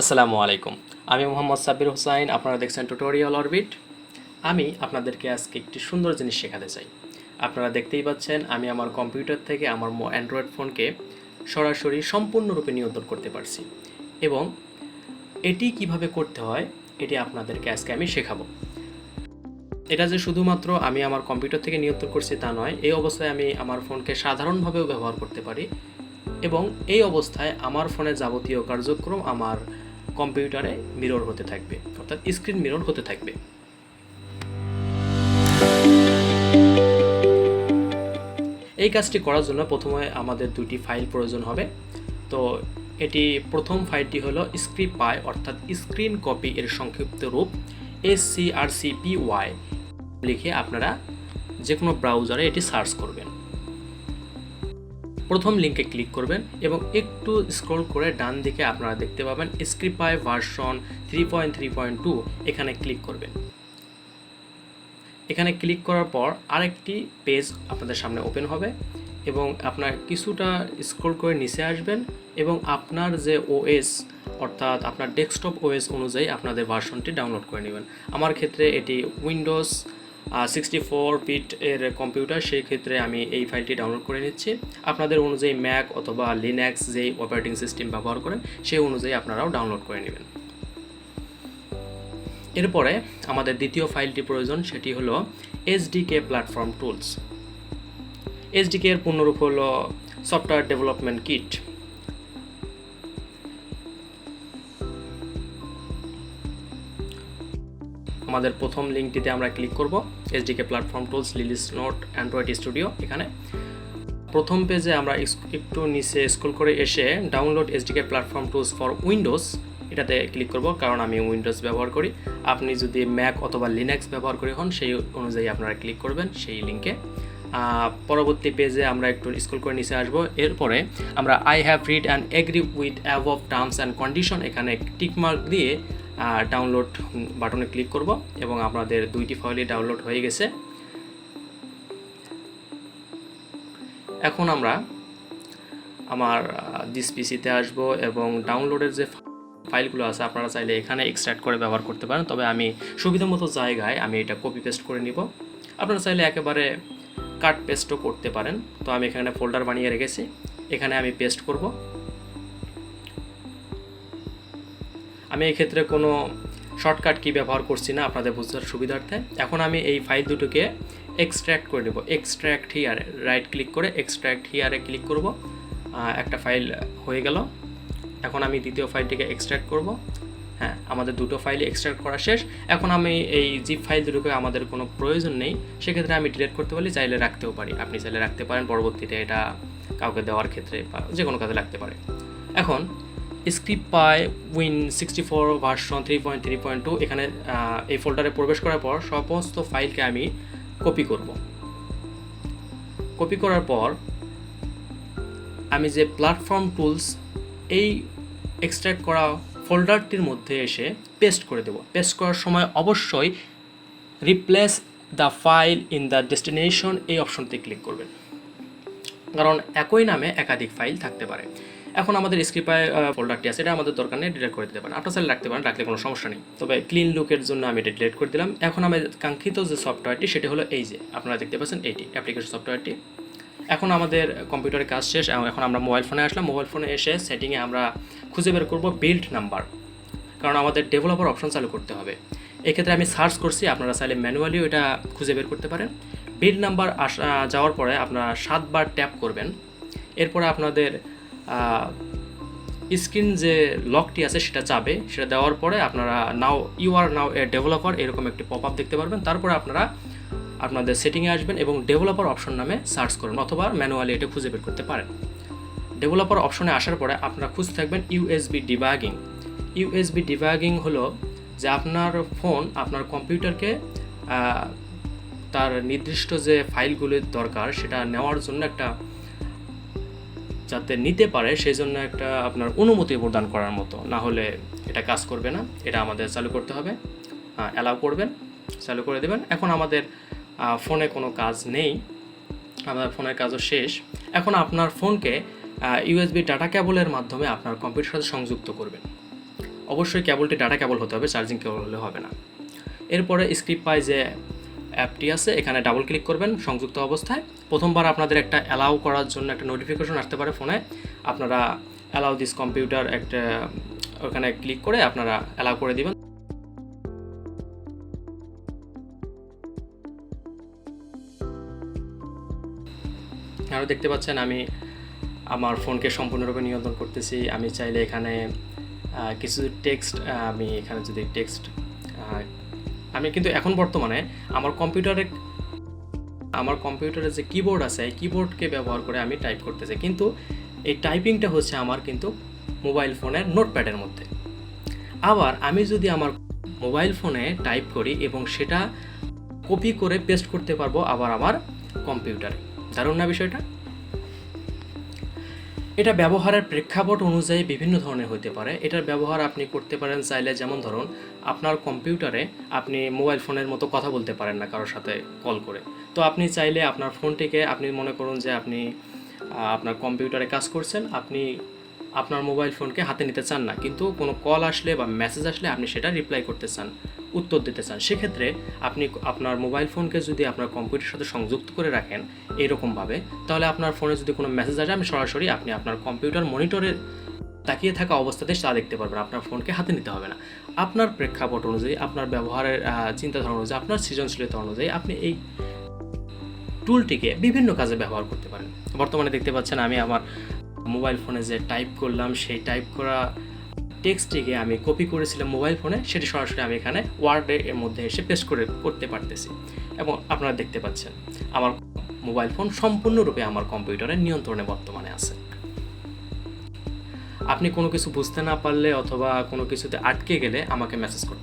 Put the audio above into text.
আসসালামু আলাইকুম। আমি মোহাম্মদ সাব্বির হোসাইন, আপনারা দেখছেন টিউটোরিয়াল অরবিট আমি আপনাদেরকে আজকে একটি সুন্দর জিনিস শেখাতে চাই। আপনারা দেখতেই পাচ্ছেন, আমি আমার কম্পিউটার থেকে আমার অ্যান্ড্রয়েড ফোনকে সরাসরি সম্পূর্ণরূপে নিয়ন্ত্রণ করতে পারছি। এবং এটি কীভাবে করতে হয়, এটি আপনাদেরকে আজকে আমি শেখাবো। এটা যে শুধুমাত্র আমি আমার কম্পিউটার থেকে নিয়ন্ত্রণ করছি তা নয়, এই অবস্থায় আমি আমার ফোনকে সাধারণভাবেও ব্যবহার করতে পারি। এবং এই অবস্থায় আমার ফোনের যাবতীয় কার্যক্রম, আমার কম্পিউটারে মিরর হতে থাকবে, অর্থাৎ স্ক্রিন মিরর হতে থাকবে। এই কাজটি করার জন্য প্রথমে আমাদের দুটি ফাইল প্রয়োজন হবে। তো এটি প্রথম ফাইলটি হলো স্ক্রিপ্ট পাই অর্থাৎ স্ক্রিন কপি এর সংক্ষিপ্ত রূপ S C R C P Y লিখে আপনারা যে কোনো ব্রাউজারে এটি সার্চ করবেন। প্রথম লিঙ্কে ক্লিক করবেন এবং একটু স্ক্রল করে ডান দিকে আপনারা দেখতে পাবেন scrcpy version three point three point two এখানে ক্লিক করবেন। এখানে ক্লিক করার পর আরেকটি পেজ আপনাদের সামনে ওপেন হবে এবং আপনার কিছুটা স্ক্রল করে নিচে আসবেন এবং আপনার যে ওএস অর্থাৎ আপনার ডেস্কটপ ওএস অনুযায়ী আপনাদের ভার্সনটি ডাউনলোড করে নেবেন। আমার ক্ষেত্রে এটি উইন্ডোজ সিক্সটি ফোর বিট এর কম্পিউটার সেই ক্ষেত্রে আমি এই ফাইলটি ডাউনলোড করে নিচ্ছি। আপনাদের অনুযায়ী ম্যাক অথবা লিনাক্স যেই অপারেটিং সিস্টেম ব্যবহার করেন, সেই অনুযায়ী আপনারাও ডাউনলোড করে নেবেন। এরপরে আমাদের দ্বিতীয় ফাইলটি প্রয়োজন, সেটি হলো এসডিকে প্ল্যাটফর্ম টুলস এসডিকে এর পূর্ণরূপ হলো সফটওয়্যার ডেভেলপমেন্ট কিট আমাদের প্রথম লিঙ্কটিতে আমরা ক্লিক করব SDK platform tools release notes Android Studio এখানে। প্রথম পেজে আমরা একটু নিচে স্কুল করে এসে download SDK platform tools for Windows এটাতে ক্লিক করব, কারণ আমি উইন্ডোজ ব্যবহার করি। আপনি যদি ম্যাক অথবা লিনাক্স ব্যবহার করে হন, সেই অনুযায়ী আপনারা ক্লিক করবেন সেই লিঙ্কে। পরবর্তী পেজে আমরা একটু স্কুল করে নিচে আসব। এরপরে আমরা I have read and agree with of terms and condition এখানে টিকমার্ক দিয়ে ডাউনলোড বাটনে ক্লিক করব এবং আপনাদের দুইটি ফাইলই ডাউনলোড হয়ে গেছে। এখন আমরা আমার দিস পিসিতে আসব এবং ডাউনলোডের যে ফাইলগুলো আছে, আপনারা চাইলে এখানে এক্সট্রাক্ট করে ব্যবহার করতে পারেন। তবে আমি সুবিধা মতো জায়গায় আমি এটা কপি পেস্ট করে নিব। আপনারা চাইলে একেবারে কাট পেস্টও করতে পারেন। তো আমি এখানে ফোল্ডার বানিয়ে রেখেছি। এখানে আমি পেস্ট করব। আমি এই ক্ষেত্রে কোনো শর্টকাট কি ব্যবহার করছি না আপনাদের বোঝার সুবিধার্থে। এখন আমি এই ফাইল দুটোকে এক্সট্র্যাক্ট করে নেব। এক্সট্র্যাক্ট হিয়ারে রাইট ক্লিক করে এক্সট্র্যাক্ট হিয়ারে ক্লিক করব। একটা ফাইল হয়ে গেল। এখন আমি দ্বিতীয় ফাইলটিকে এক্সট্র্যাক্ট করব। হ্যাঁ আমাদের দুটো ফাইল এক্সট্র্যাক্ট করা শেষ। এখন আমি এই জিপ ফাইল দুটোকে আমাদের কোনো প্রয়োজন নেই। সেক্ষেত্রে আমি ডিলেট করতে পারি, চাইলে রাখতেও পারি। আপনি চাইলে রাখতে পারেন, পরবর্তীতে এটা কাউকে দেওয়ার ক্ষেত্রে বা যে কোনো কাজে লাগতে পারে। এখন scrcpy win sixty four version three point three point two এখানে এই ফোল্ডারে প্রবেশ করার পর সমস্ত ফাইলকে আমি কপি করব। কপি করার পর আমি যে প্ল্যাটফর্ম টুলস এই এক্সট্র্যাক্ট করা ফোল্ডারটির মধ্যে এসে পেস্ট করে দেব। পেস্ট করার সময় অবশ্যই replace the file in the destination এই অপশনটি ক্লিক করবেন। কারণ একই নামে একাধিক ফাইল থাকতে পারে। এখন আমাদের স্ক্রিপায় ফোল্ডারটি আছে, এটা আমাদের দরকার নেই ডিলিট করে দিতে পারেন। আপনার চাইলে রাখতে পারেন, রাখলে কোনো সমস্যা নেই। তবে ক্লিন লুকের জন্য আমি এটা ডিলিট করে দিলাম। এখন আমি কাঙ্ক্ষিত যে সফটওয়্যারটি সেটি হলো এই যে, আপনারা দেখতে পাচ্ছেন এইটি অ্যাপ্লিকেশন সফটওয়্যারটি এখন আমাদের কম্পিউটারের কাজ শেষ এখন আমরা মোবাইল ফোনে আসলাম। মোবাইল ফোনে এসে সেটিংয়ে আমরা খুঁজে বের করব বিল্ড নাম্বার কারণ আমাদের ডেভেলপার অপশন চালু করতে হবে। এক্ষেত্রে আমি সার্চ করছি, আপনারা চাইলে ম্যানুয়ালিও এটা খুঁজে বের করতে পারেন। বিল্ড নাম্বার আসা যাওয়ার পরে আপনারা সাতবার ট্যাপ করবেন। এরপরে আপনাদের স্ক্রিন যে লকটি আছে সেটা চাবে, সেটা দেওয়ার পরে আপনারা now you R now A developer এরকম একটি পপ আপ দেখতে পারবেন। তারপরে আপনারা আপনাদের সেটিংয়ে আসবেন এবং ডেভেলপার অপশন নামে সার্চ করুন অথবা ম্যানুয়ালি এটা খুঁজে বের করতে পারেন। ডেভেলপার অপশনে আসার পরে আপনারা খুঁজতে থাকবেন ইউএসবি ডিবাগিং ইউএসবি ডিবাগিং হলো যে আপনার ফোন আপনার কম্পিউটারকে তার নির্দিষ্ট যে ফাইলগুলির দরকার সেটা নেওয়ার জন্য একটা যাতে নিতে পারে সেই জন্য একটা আপনার অনুমতি প্রদান করার মতো। না হলে এটা কাজ করবে না, এটা আমাদের চালু করতে হবে। অ্যালাউ করবেন, চালু করে দেবেন। এখন আমাদের ফোনে কোনো কাজ নেই। আপনার ফোনের কাজও শেষ। এখন আপনার ফোনকে ইউএসবি ডাটা ক্যাবলের মাধ্যমে আপনার কম্পিউটার সাথে সংযুক্ত করবেন। অবশ্যই ক্যাবলটি ডাটা ক্যাবল হতে হবে চার্জিং কেবল হলে হবে না। এরপরে স্ক্রিপ্ট পাই যে অ্যাপটি আছে, এখানে ডাবল ক্লিক করবেন, সংযুক্ত অবস্থায়। প্রথমবার আপনাদের একটা অ্যালাউ করার জন্য একটা নোটিফিকেশন আসতে পারে ফোনে আপনারা অ্যালাউ দিস কম্পিউটার একটা, ওখানে ক্লিক করে আপনারা অ্যালাউ করে দিবেন। আরও দেখতে পাচ্ছেন, আমি আমার ফোনকে সম্পূর্ণরূপে নিয়ন্ত্রণ করতেছি। আমি চাইলে এখানে কিছু টেক্সট আমি এখানে যদি টেক্সট আমি কিন্তু এখন বর্তমানে আমার কম্পিউটারে আমার কম্পিউটারে যে কিবোর্ড আছে, এই কিবোর্ডকে ব্যবহার করে আমি টাইপ করতেছি। কিন্তু এই টাইপিংটা হচ্ছে আমার কিন্তু মোবাইল ফোনের নোটপ্যাডের মধ্যে। আবার আমি যদি আমার মোবাইল ফোনে টাইপ করি এবং সেটা কপি করে পেস্ট করতে পারব আবার আমার কম্পিউটারে। দারুণ না বিষয়টা? এটা ব্যবহারের প্রেক্ষাপট অনুযায়ী বিভিন্ন ধরনের হতে পারে। এটার ব্যবহার আপনি করতে পারেন চাইলে যেমন ধরুন, আপনার কম্পিউটারে আপনি মোবাইল ফোনের মতো কথা বলতে পারেন না কারোর সাথে কল করে। তো আপনি চাইলে আপনার ফোনটিকে, আপনি মনে করুন যে আপনি আপনার কম্পিউটারে কাজ করছেন, আপনি আপনার মোবাইল ফোনকে হাতে নিতে চান না। কিন্তু কোনো কল আসলে বা মেসেজ আসলে আপনি সেটা রিপ্লাই করতে চান। উত্তর দিতে চান, সেক্ষেত্রে আপনি আপনার মোবাইল ফোনকে যদি আপনার কম্পিউটারের সাথে সংযুক্ত করে রাখেন এইরকমভাবে তাহলে আপনার ফোনে যদি কোনো মেসেজ আসে, আমি সরাসরি আপনি আপনার কম্পিউটার মনিটরে তাকিয়ে থাকা অবস্থাতে তা দেখতে পারবেন, আপনার ফোনকে হাতে নিতে হবে না। আপনার প্রেক্ষাপট অনুযায়ী, আপনার ব্যবহারের চিন্তাধারা অনুযায়ী, আপনার সৃজনশীলতা অনুযায়ী আপনি এই টুলটিকে বিভিন্ন কাজে ব্যবহার করতে পারেন। বর্তমানে দেখতে পাচ্ছেন, আমি আমার মোবাইল ফোনে যে টাইপ করলাম, সেই টাইপ করা টেক্সটটিকে আমি কপি করেছিলাম মোবাইল ফোনে সেটি সরাসরি আমি এখানে ওয়ার্ডে এর মধ্যে এসে পেস্ট করে করতে পারতেছি। এবং আপনারা দেখতে পাচ্ছেন, আমার মোবাইল ফোন সম্পূর্ণরূপে আমার কম্পিউটারের নিয়ন্ত্রণে বর্তমানে আছে। আপনি কোনো কিছু বুঝতে না পারলে অথবা কোনো কিছুতে আটকে গেলে আমাকে মেসেজ করতে